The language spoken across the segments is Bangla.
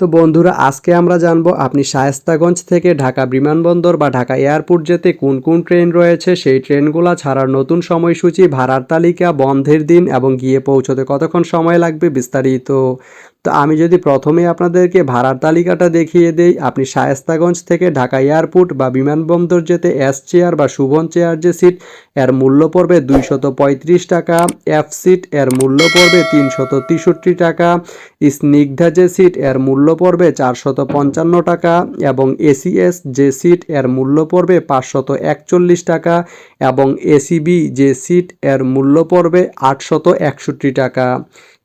তো বন্ধুরা, আজকে আমরা জানব আপনি শায়েস্তাগঞ্জ থেকে ঢাকা বিমানবন্দর বা ঢাকা এয়ারপোর্ট যেতে কোন কোন ট্রেন রয়েছে, সেই ট্রেনগুলো ছাড়ার নতুন সময়সূচি, ভাড়ার তালিকা, বন্ধের দিন এবং গিয়ে পৌঁছতে কতক্ষণ সময় লাগবে বিস্তারিত তো আমি যদি প্রথমে আপনাদেরকে ভাড়ার তালিকাটা দেখিয়ে দেই, আপনি শায়েস্তাগঞ্জ থেকে ঢাকা এয়ারপোর্ট বা বিমানবন্দর যেতে এস চেয়ার বা শুভন চেয়ার যে সিট এর মূল্য পড়বে দুইশত পঁয়ত্রিশ টাকা। এফ সিট এর মূল্য পড়বে তিনশত তেষট্টি টাকা। স্নিগ্ধা যে সিট এর মূল্য পড়বে চারশত পঞ্চান্ন টাকা এবং এসিএস যে সিট এর মূল্য পড়বে পাঁচশত একচল্লিশ টাকা এবং এসিবি যে সিট এর মূল্য পড়বে আটশত একষট্টি টাকা।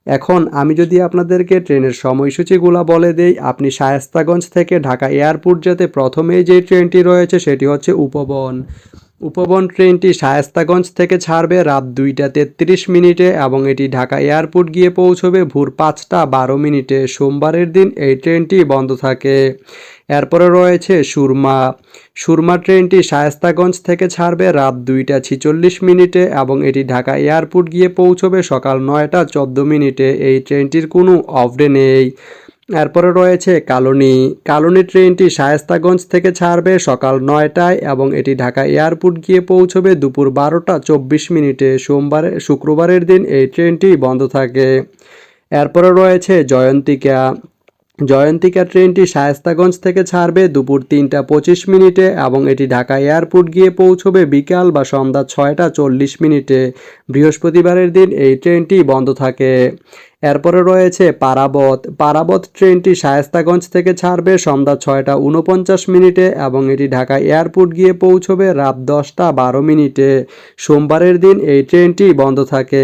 এখন আমি যদি আপনাদেরকে ট্রেনের সময়সূচিগুলো বলে দেই, আপনি শায়েস্তাগঞ্জ থেকে ঢাকা এয়ারপোর্ট যেতে প্রথমেই যে ট্রেনটি রয়েছে সেটি হচ্ছে উপবন। উপবন ট্রেনটি শায়েস্তাগঞ্জ থেকে ছাড়বে রাত দুইটা তেত্রিশ মিনিটে এবং এটি ঢাকা এয়ারপোর্ট গিয়ে পৌঁছবে ভোর পাঁচটা বারো মিনিটে। সোমবারের দিন এই ট্রেনটি বন্ধ থাকে। এরপরে রয়েছে সুরমা। সুরমা ট্রেনটি শায়েস্তাগঞ্জ থেকে ছাড়বে রাত দুইটা ছিচল্লিশ মিনিটে এবং এটি ঢাকা এয়ারপোর্ট গিয়ে পৌঁছবে সকাল নয়টা চোদ্দ মিনিটে। এই ট্রেনটির কোনো অফডে নেই। এরপরে রয়েছে কালনি। কালনি ট্রেনটি শায়েস্তাগঞ্জ থেকে ছাড়বে সকাল নয়টায় এবং এটি ঢাকা এয়ারপোর্ট গিয়ে পৌঁছবে দুপুর বারোটা চব্বিশ মিনিটে। সোমবার, শুক্রবারের দিন এই ট্রেনটি বন্ধ থাকে। এরপরে রয়েছে জয়ন্তিকা। জয়ন্তিকা ট্রেনটি শায়েস্তাগঞ্জ থেকে ছাড়বে দুপুর তিনটা পঁচিশ মিনিটে এবং এটি ঢাকা এয়ারপোর্ট গিয়ে পৌঁছবে বিকাল বা সন্ধ্যা ছয়টা চল্লিশ মিনিটে। বৃহস্পতিবারের দিন এই ট্রেনটি বন্ধ থাকে। এরপরে রয়েছে পারাবত। পারাবত ট্রেনটি শায়েস্তাগঞ্জ থেকে ছাড়বে সন্ধ্যা ছয়টা উনপঞ্চাশ মিনিটে এবং এটি ঢাকা এয়ারপোর্ট গিয়ে পৌঁছবে রাত দশটা বারো মিনিটে। সোমবারের দিন এই ট্রেনটি বন্ধ থাকে।